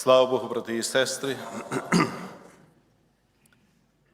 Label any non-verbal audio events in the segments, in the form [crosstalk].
Слава Богу, брати і сестри. [clears throat]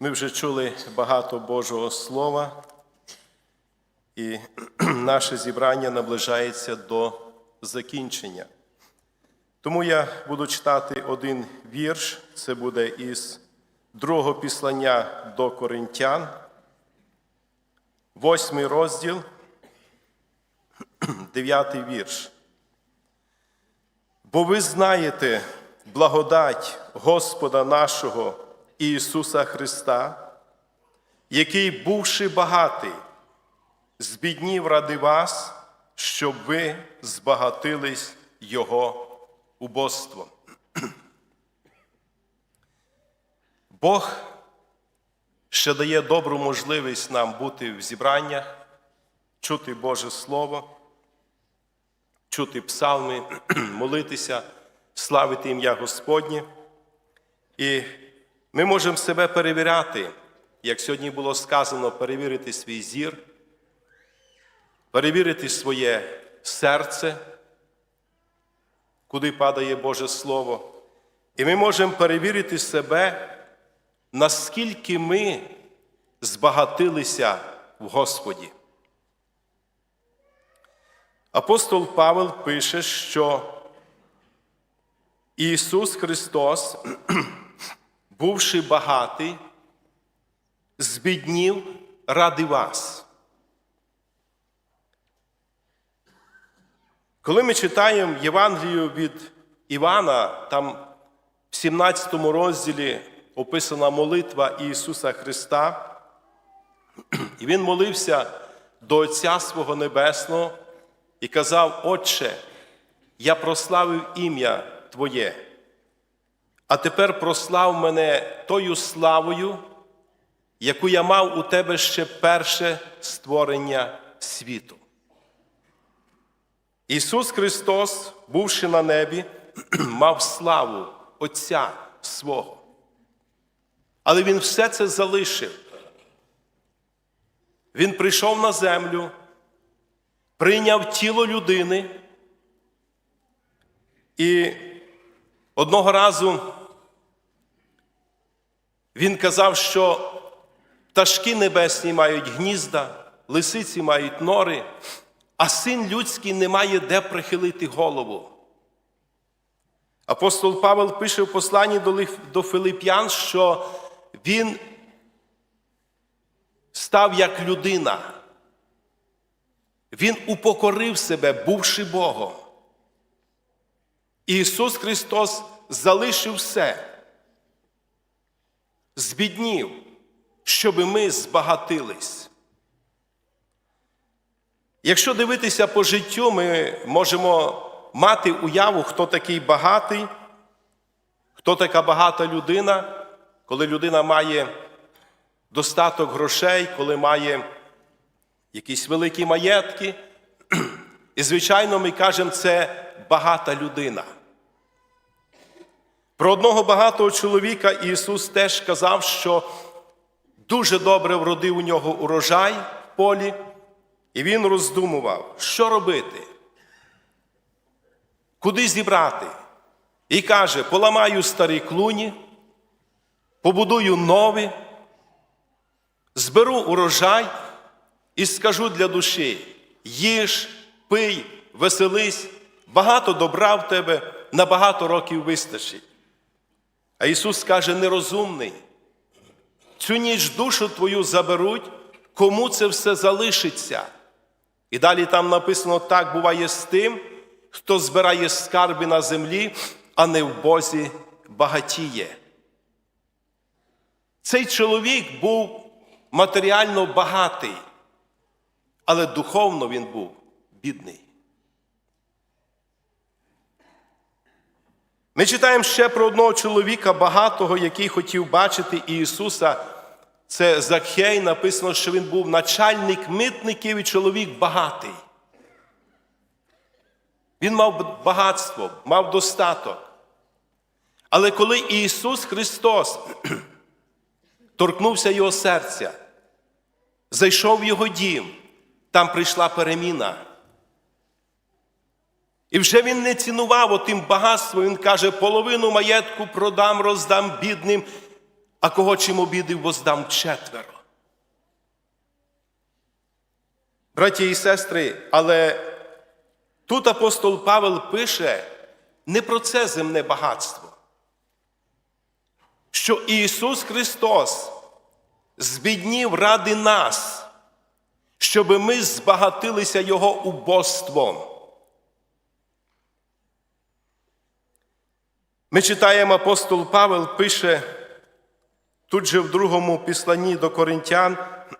Ми вже чули багато Божого Слова, і [clears throat] наше зібрання наближається до закінчення. Тому я буду читати один вірш, це буде із другого післання до Коринтян, восьмий розділ, [clears throat] дев'ятий вірш. Бо ви знаєте благодать Господа нашого Ісуса Христа, який, бувши багатий, збіднів ради вас, щоб ви збагатились Його убоством. [clears throat] Бог ще дає добру можливість нам бути в зібраннях, чути Боже Слово чути псалми, [clears throat] молитися, славити ім'я Господнє. І ми можемо себе перевіряти, як сьогодні було сказано, перевірити свій зір, перевірити своє серце, куди падає Боже Слово. І ми можемо перевірити себе, наскільки ми збагатилися в Господі. Апостол Павел пише, що Ісус Христос, [clears throat] бувши багатий, збіднів ради вас. Коли ми читаємо Євангелію від Івана, там в 17 розділі описана молитва Ісуса Христа, [clears throat] і Він молився до Отця свого Небесного і казав, Отче, я прославив ім'я Твоє, а тепер прослав мене тою славою, яку я мав у тебе ще перше створення світу. Ісус Христос, бувши на небі, [clears throat] мав славу Отця свого. Але Він все це залишив. Він прийшов на землю прийняв тіло людини. І одного разу він казав, що пташки небесні мають гнізда, лисиці мають нори, а син людський не має де прихилити голову. Апостол Павел пише в посланні до Филип'ян, що він став як людина. Він упокорив себе, бувши Богом. Ісус Христос залишив все, збіднів, щоб ми збагатились. Якщо дивитися по життю, ми можемо мати уяву, хто такий багатий, хто така багата людина, коли людина має достаток грошей, коли має якісь великі маєтки. [clears throat] І, звичайно, ми кажемо, це багата людина. Про одного багатого чоловіка Ісус теж казав, що дуже добре вродив у нього урожай в полі, і він роздумував, що робити, куди зібрати. І каже: поламаю старі клуні, побудую нові, зберу урожай і скажу для душі: їж, пий, веселись, багато добра в тебе на багато років вистачить. А Ісус каже, нерозумний. Цю ніч душу твою заберуть, кому це все залишиться. І далі там написано: так буває з тим, хто збирає скарби на землі, а не в Бозі багатіє. Цей чоловік був матеріально багатий але духовно він був бідний. Ми читаємо ще про одного чоловіка багатого, який хотів бачити Ісуса. Це Закхей, написано, що він був начальник митників і чоловік багатий. Він мав багатство, мав достаток. Але коли Ісус Христос [clears throat] торкнувся Його серця, зайшов в Його дім, там прийшла переміна. І вже він не цінував отим багатством, він каже, половину маєтку продам, роздам бідним, а кого чим обідив, воздам четверо. Браті і сестри, але тут апостол Павел пише не про це земне багатство, що Ісус Христос збіднів ради нас, щоб ми збагатилися Його убоством. Ми читаємо, апостол Павел пише тут же в другому післанні до Коринтян,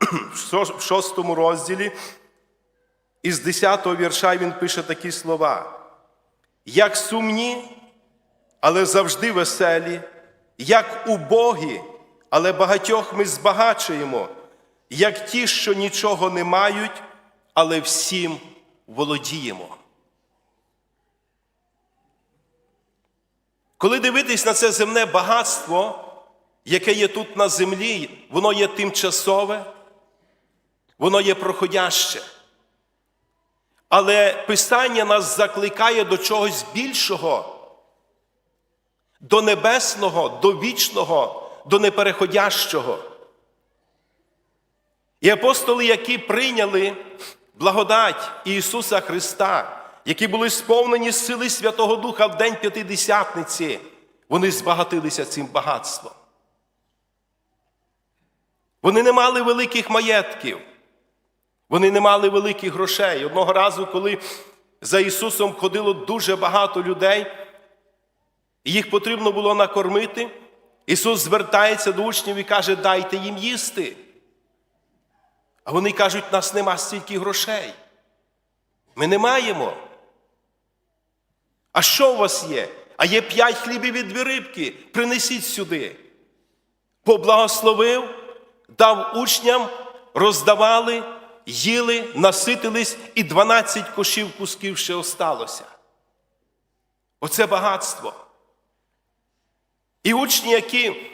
[clears throat] в шостому розділі, із 10 го вірша він пише такі слова. Як сумні, але завжди веселі, як убогі, але багатьох ми збагачуємо, як ті, що нічого не мають, але всім володіємо. Коли дивитись на це земне багатство, яке є тут на землі, воно є тимчасове, воно є проходяще. Але Писання нас закликає до чогось більшого, до небесного, до вічного, до непереходящого. І апостоли, які прийняли благодать Ісуса Христа, які були сповнені сили Святого Духа в День П'ятидесятниці, вони збагатилися цим багатством. Вони не мали великих маєтків, вони не мали великих грошей. Одного разу, коли за Ісусом ходило дуже багато людей, і їх потрібно було накормити, Ісус звертається до учнів і каже, дайте їм їсти. А вони кажуть, нас нема стільки грошей. Ми не маємо. А що у вас є? А є п'ять хлібів і дві рибки. Принесіть сюди. Поблагословив, дав учням, роздавали, їли, наситились, і 12 кошів кусків ще осталося. Оце багатство. І учні, які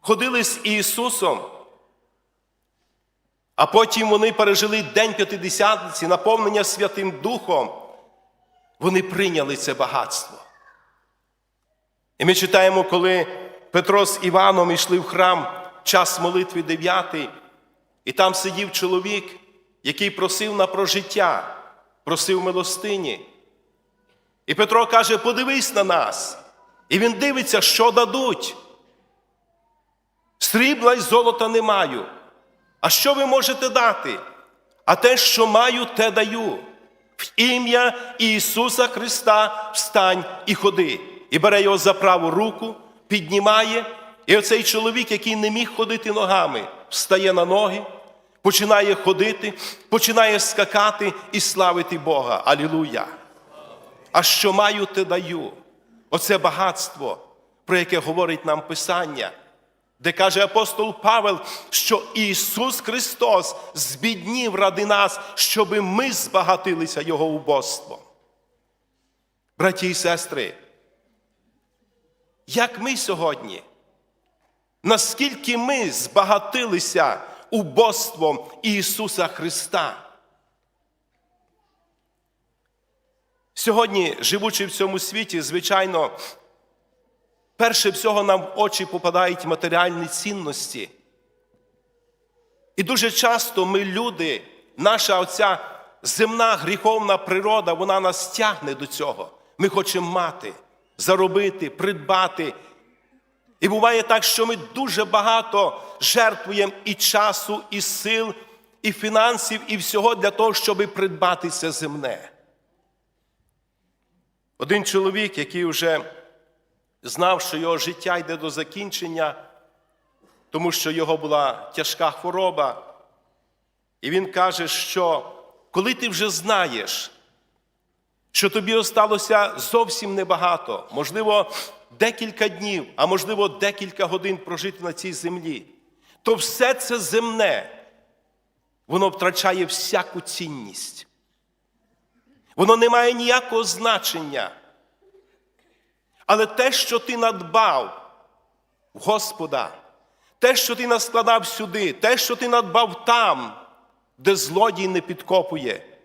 ходили з Ісусом, а потім вони пережили День П'ятидесятниці, наповнення Святим Духом, вони прийняли це багатство. І ми читаємо, коли Петро з Іваном йшли в храм час молитви дев'ятий, і там сидів чоловік, який просив на прожиття, просив милостині. І Петро каже: подивись на нас. І він дивиться, що дадуть. Срібла й золота не маю. А що ви можете дати? А те, що маю, те даю. Ім'я Ісуса Христа встань і ходи. І бере його за праву руку, піднімає. І оцей чоловік, який не міг ходити ногами, встає на ноги, починає ходити, починає скакати і славити Бога. Алілуя! А що маю, те даю. Оце багатство, про яке говорить нам Писання, де каже апостол Павел, що Ісус Христос збіднів ради нас, щоби ми збагатилися Його убоством. Браті і сестри, як ми сьогодні, наскільки ми збагатилися убоством Ісуса Христа? Сьогодні, живучи в цьому світі, звичайно, перше всього нам в очі попадають матеріальні цінності. І дуже часто ми, люди, наша оця земна гріховна природа, вона нас тягне до цього. Ми хочемо мати, заробити, придбати. І буває так, що ми дуже багато жертвуємо і часу, і сил, і фінансів, і всього для того, щоб придбати це земне. Один чоловік, який вже знав, що його життя йде до закінчення, тому що його була тяжка хвороба, і він каже, що коли ти вже знаєш, що тобі осталося зовсім небагато, можливо, декілька днів, а можливо, декілька годин прожити на цій землі, то все це земне, воно втрачає всяку цінність. Воно не має ніякого значення. Але те, що ти надбав Господа, те, що ти наскладав сюди, те, що ти надбав там, де злодій не підкопує,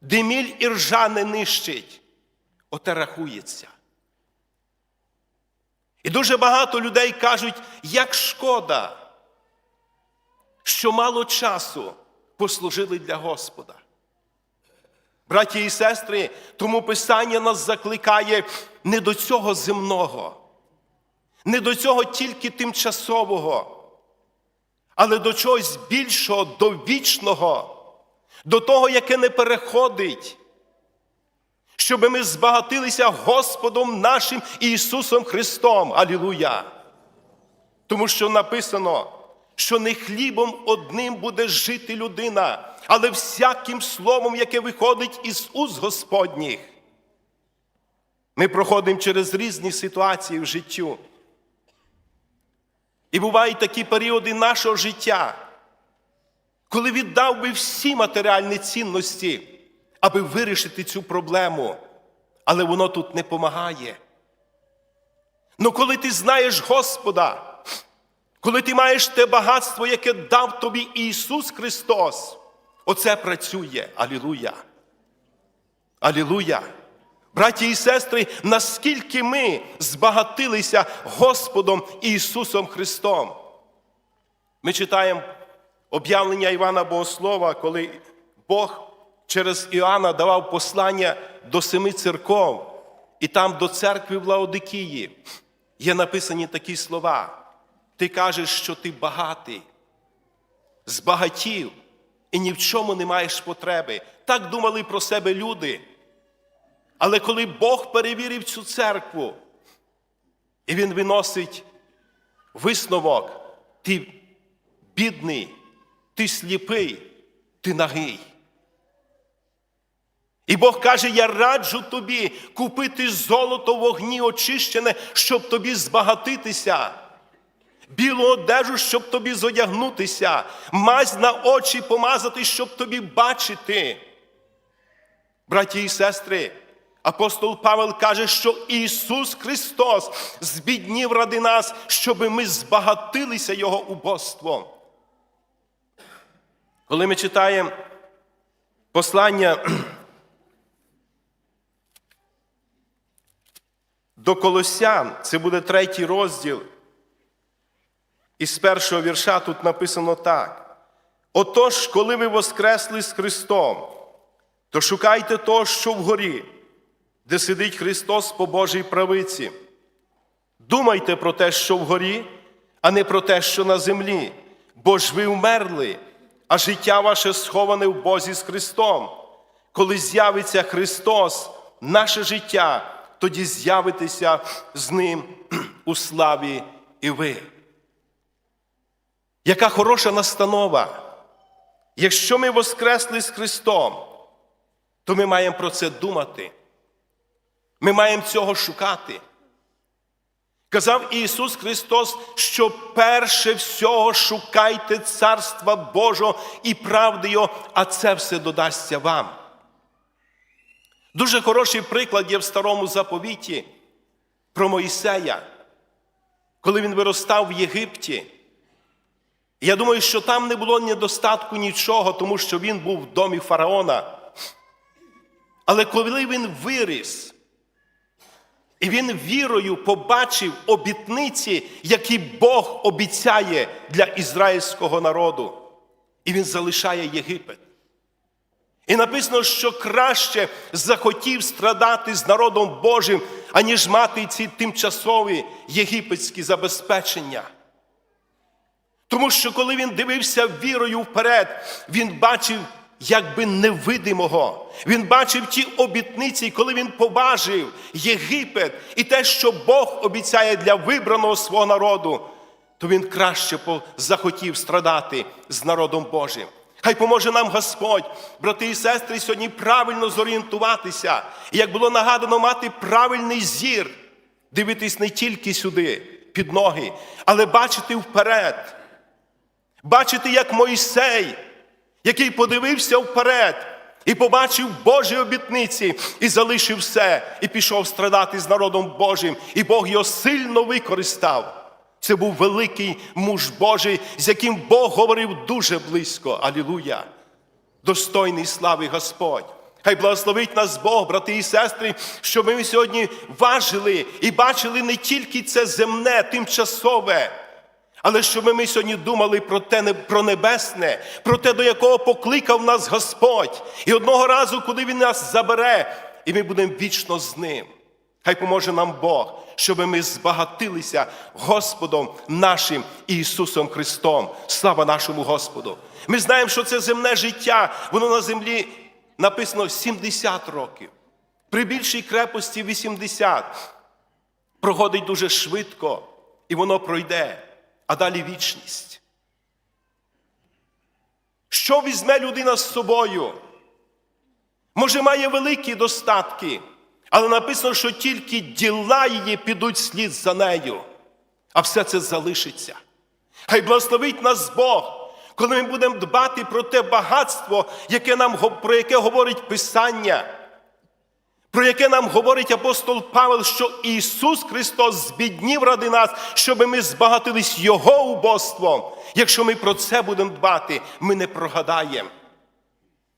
де міль і ржа не нищить, оте рахується. І дуже багато людей кажуть, як шкода, що мало часу послужили для Господа. Браті і сестри, тому Писання нас закликає не до цього земного, не до цього тільки тимчасового, але до чогось більшого, до вічного, до того, яке не переходить, щоб ми збагатилися Господом нашим Ісусом Христом. Алілуя! Тому що написано, що не хлібом одним буде жити людина, але всяким словом, яке виходить із уст Господніх. Ми проходимо через різні ситуації в життю. І бувають такі періоди нашого життя, коли віддав би всі матеріальні цінності, аби вирішити цю проблему, але воно тут не помагає. Ну коли ти знаєш Господа, коли ти маєш те багатство, яке дав тобі Ісус Христос, оце працює. Алілуя. Алілуя. Браті і сестри, наскільки ми збагатилися Господом Ісусом Христом. Ми читаємо об'явлення Івана Богослова, коли Бог через Іоанна давав послання до семи церков, і там до церкви в Лаодикії є написані такі слова. Ти кажеш, що ти багатий, збагатів і ні в чому не маєш потреби. Так думали про себе люди. Але коли Бог перевірив цю церкву, і Він виносить висновок, ти бідний, ти сліпий, ти нагий. І Бог каже: Я раджу тобі купити золото вогні очищене, щоб тобі збагатитися, білу одежу, щоб тобі зодягнутися, мазь на очі помазати, щоб тобі бачити. Браті і сестри, апостол Павел каже, що Ісус Христос збіднів ради нас, щоб ми збагатилися Його убоством. Коли ми читаємо послання до Колосян, це буде третій розділ. І з першого вірша тут написано так. Отож, коли ви воскресли з Христом, то шукайте того, що вгорі, де сидить Христос по Божій правиці. Думайте про те, що вгорі, а не про те, що на землі, бо ж ви вмерли, а життя ваше сховане в Бозі з Христом. Коли з'явиться Христос, наше життя, тоді з'явитеся з Ним у славі і ви. Яка хороша настанова. Якщо ми воскресли з Христом, то ми маємо про це думати. Ми маємо цього шукати. Казав Ісус Христос, що перше всього шукайте Царства Божого і правди Його, а це все додасться вам. Дуже хороший приклад є в старому заповіті про Моїсея, коли він виростав в Єгипті. Я думаю, що там не було недостатку нічого, тому що він був в домі фараона. Але коли він виріс, і він вірою побачив обітниці, які Бог обіцяє для ізраїльського народу, і він залишає Єгипет. І написано, що краще захотів страдати з народом Божим, аніж мати ці тимчасові єгипетські забезпечення. Тому що коли він дивився вірою вперед, він бачив якби невидимого. Він бачив ті обітниці, коли він побачив Єгипет і те, що Бог обіцяє для вибраного свого народу, то він краще захотів страдати з народом Божим. Хай поможе нам Господь, брати і сестри, сьогодні правильно зорієнтуватися. І як було нагадано, мати правильний зір, дивитись не тільки сюди, під ноги, але бачити вперед. Бачити, як Мойсей, який подивився вперед і побачив Божі обітниці, і залишив все, і пішов страдати з народом Божим, і Бог його сильно використав. Це був великий муж Божий, з яким Бог говорив дуже близько. Алілуя! Достойний слави Господь. Хай благословить нас Бог, брати і сестри, щоб ми сьогодні важили і бачили не тільки це земне, тимчасове, але щоб ми сьогодні думали про те, про небесне, про те, до якого покликав нас Господь. І одного разу, коли Він нас забере, і ми будемо вічно з ним. Хай поможе нам Бог, щоб ми збагатилися Господом нашим Ісусом Христом. Слава нашому Господу! Ми знаємо, що це земне життя, воно на землі написано 70 років. При більшій крепості 80. Проходить дуже швидко, і воно пройде, а далі вічність. Що візьме людина з собою? Може, має великі достатки, але написано, що тільки діла її підуть слід за нею, а все це залишиться. Хай благословить нас Бог, коли ми будемо дбати про те багатство, яке нам, про яке говорить Писання, про яке нам говорить апостол Павел, що Ісус Христос збіднів ради нас, щоб ми збагатились Його убоством. Якщо ми про це будемо дбати, ми не прогадаємо.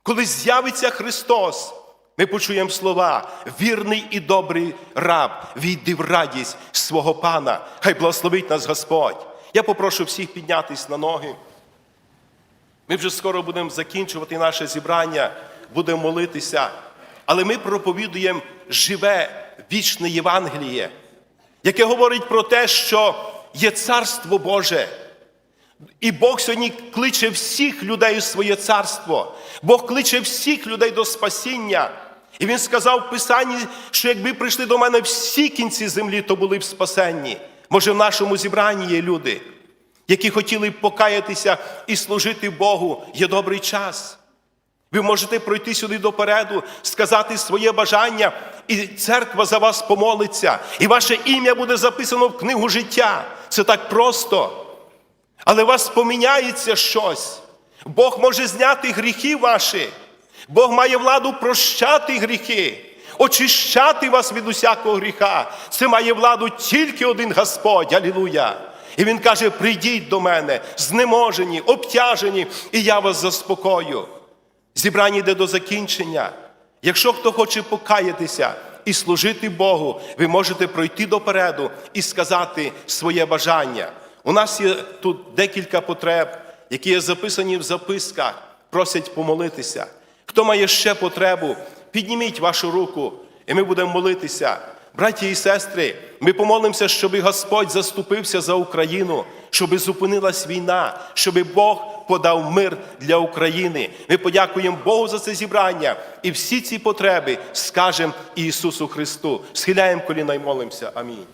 Коли з'явиться Христос, ми почуємо слова: вірний і добрий раб, війди в радість свого Пана. Хай благословить нас Господь. Я попрошу всіх піднятись на ноги. Ми вже скоро будемо закінчувати наше зібрання, будемо молитися. Але ми проповідуємо живе вічне Євангеліє, яке говорить про те, що є Царство Боже. І Бог сьогодні кличе всіх людей у своє царство. Бог кличе всіх людей до спасіння. І Він сказав в Писанні, що якби прийшли до мене всі кінці землі, то були б спасенні. Може, в нашому зібранні є люди, які хотіли б покаятися і служити Богу. Є добрий час. Ви можете пройти сюди допереду, сказати своє бажання, і церква за вас помолиться, і ваше ім'я буде записано в книгу життя. Це так просто. Але у вас поміняється щось. Бог може зняти гріхи ваші. Бог має владу прощати гріхи, очищати вас від усякого гріха. Це має владу тільки один Господь. Алілуя. І Він каже: прийдіть до мене, знеможені, обтяжені, і я вас заспокою. Зібрання йде до закінчення. Якщо хто хоче покаятися і служити Богу, ви можете пройти допереду і сказати своє бажання. У нас є тут декілька потреб, які є записані в записках, просять помолитися. Хто має ще потребу, підніміть вашу руку, і ми будемо молитися. Браті і сестри, ми помолимося, щоб Господь заступився за Україну, щоб зупинилась війна, щоб Бог подав мир для України. Ми подякуємо Богу за це зібрання і всі ці потреби скажемо Ісусу Христу. Схиляємо коліна і молимося. Амінь.